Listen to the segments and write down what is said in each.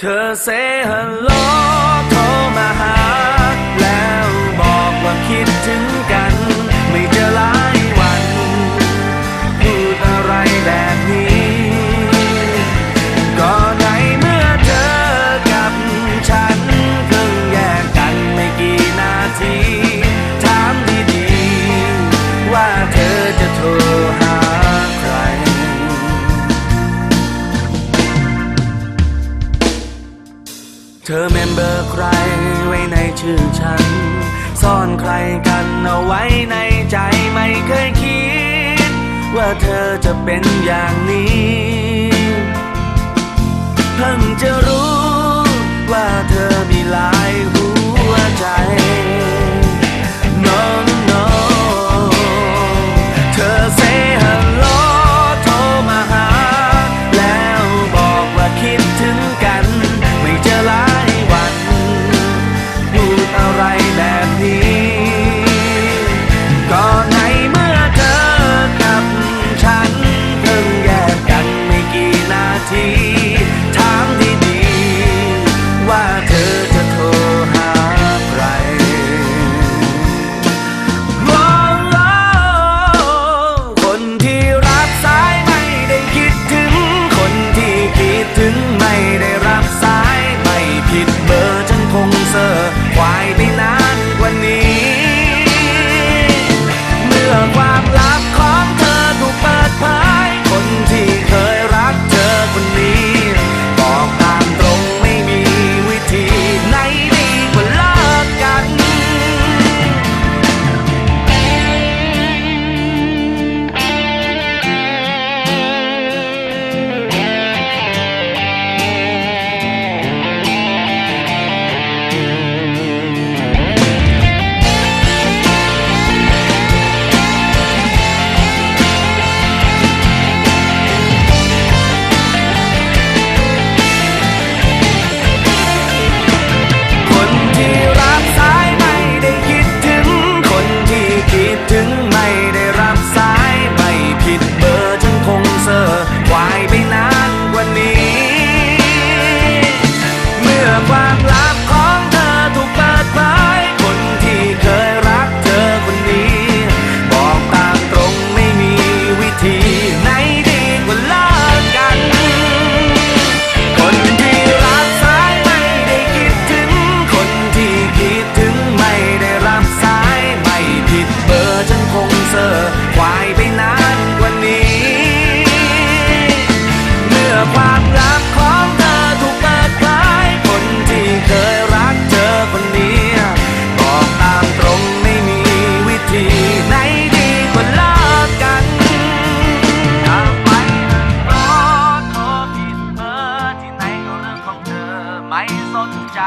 To say hello to my heart เธอเมมเบอร์ใครไว้ในชื่อฉัน ซ่อนใครกันเอาไว้ในใจไม่เคยคิด ว่าเธอจะเป็นอย่างนี้ เพิ่งจะรู้ ถามดีๆว่าเธอจะโทรหาใครคนที่รับสายไม่ได้คิดถึง คนที่คิดถึงไม่ได้รับสาย ไม่ผิดเบอร์ฉันคงเซอควายไปนะ ไม่สนใจ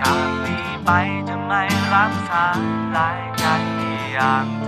ทางนี้ไปจะไม่รักษาลายกันอย่าง